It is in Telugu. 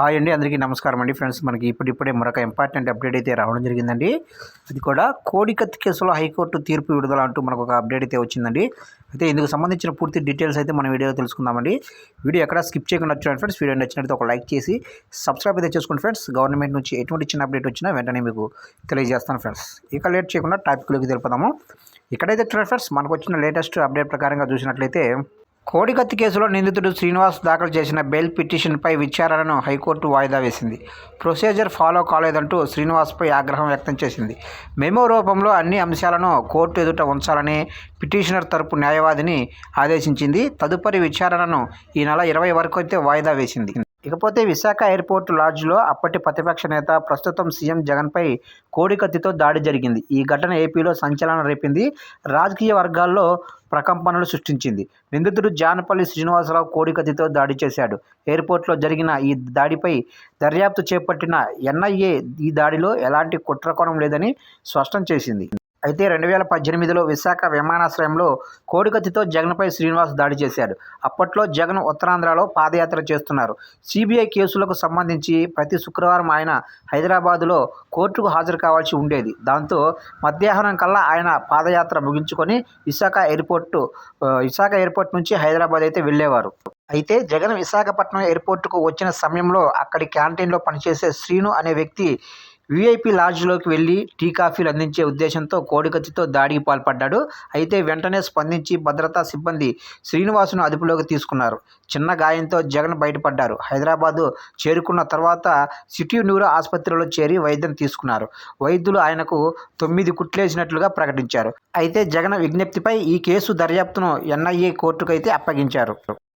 హాయ్ అండి అందరికీ నమస్కారం అండి ఫ్రెండ్స్. మనకి ఇప్పుడిప్పుడే మరొక ఇంపార్టెంట్ అప్డేట్ అయితే రావడం జరిగిందండి. అది కూడా కోడికత్తి కేసులో హైకోర్టు తీర్పు విడుదల అంటూ మనకు ఒక అప్డేట్ అయితే వచ్చిందండి. అయితే ఇందుకు సంబంధించిన పూర్తి డీటెయిల్స్ అయితే మన వీడియోలో తెలుసుకుందామండి. వీడియో ఎక్కడ స్కిప్ చేయకుండా చూడండి ఫ్రెండ్స్. వీడియో నచ్చినట్టు ఒక లైక్ చేసి సబ్స్క్రైబ్ అయితే చేసుకోండి ఫ్రెండ్స్. గవర్నమెంట్ నుంచి ఎటువంటి చిన్న అప్డేట్ వచ్చినా వెంటనే మీకు తెలియజేస్తాను ఫ్రెండ్స్. ఇక లేట్ చేయకుండా టాపిక్లోకి తెలుపుదాము ఇక్కడైతే చూడండి ఫ్రెండ్స్ మనకు వచ్చిన లేటెస్ట్ అప్డేట్ ప్రకారంగా చూసినట్లయితే కోడికత్తి కేసులో నిందితుడు శ్రీనివాస్ దాఖలు చేసిన బెయిల్ పిటిషన్పై విచారణను హైకోర్టు వాయిదా వేసింది. ప్రొసీజర్ ఫాలో కాలేదంటూ శ్రీనివాస్పై ఆగ్రహం వ్యక్తం చేసింది. మెమో రూపంలో అన్ని అంశాలను కోర్టు ఎదుట ఉంచాలని పిటిషనర్ తరపు న్యాయవాదిని ఆదేశించింది. తదుపరి విచారణను ఈ నెల ఇరవై వరకు అయితే వాయిదా వేసింది. ఇకపోతే విశాఖ ఎయిర్పోర్ట్ లాడ్జ్లో అప్పటి ప్రతిపక్ష నేత ప్రస్తుతం సీఎం జగన్పై కోడికత్తితో దాడి జరిగింది. ఈ ఘటన ఏపీలో సంచలనం రేపింది. రాజకీయ వర్గాల్లో ప్రకంపనలు సృష్టించింది. నిందితుడు జానపల్లి శ్రీనివాసరావు కోడికత్తితో దాడి చేశాడు. ఎయిర్పోర్ట్లో జరిగిన ఈ దాడిపై దర్యాప్తు చేపట్టిన ఎన్ఐఏ ఈ దాడిలో ఎలాంటి కుట్రకోణం లేదని స్పష్టం చేసింది. అయితే రెండు వేల పద్దెనిమిదిలో విశాఖ విమానాశ్రయంలో కోడికత్తితో జగన్పై శ్రీనివాస్ దాడి చేశాడు. అప్పట్లో జగన్ ఉత్తరాంధ్రలో పాదయాత్ర చేస్తున్నారు. సిబిఐ కేసులకు సంబంధించి ప్రతి శుక్రవారం ఆయన హైదరాబాదులో కోర్టుకు హాజరు కావాల్సి ఉండేది. దాంతో మధ్యాహ్నం కల్లా ఆయన పాదయాత్ర ముగించుకొని విశాఖ ఎయిర్పోర్టు విశాఖ ఎయిర్పోర్ట్ నుంచి హైదరాబాద్ అయితే వెళ్ళేవారు. అయితే జగన్ విశాఖపట్నం ఎయిర్పోర్టుకు వచ్చిన సమయంలో అక్కడి క్యాంటీన్లో పనిచేసే శ్రీను అనే వ్యక్తి వీఐపీ లాడ్జ్లోకి వెళ్ళి టీ కాఫీలు అందించే ఉద్దేశంతో కోడికత్తితో దాడికి పాల్పడ్డాడు. అయితే వెంటనే స్పందించి భద్రతా సిబ్బంది శ్రీనివాసును అదుపులోకి తీసుకున్నారు. చిన్న గాయంతో జగన్ బయటపడ్డారు. హైదరాబాదు చేరుకున్న తర్వాత సిటీ న్యూరో ఆసుపత్రిలో చేరి వైద్యం తీసుకున్నారు. వైద్యులు ఆయనకు తొమ్మిది కుట్లేసినట్లుగా ప్రకటించారు. అయితే జగన్ విజ్ఞప్తిపై ఈ కేసు దర్యాప్తును ఎన్ఐఏ కోర్టుకైతే అప్పగించారు.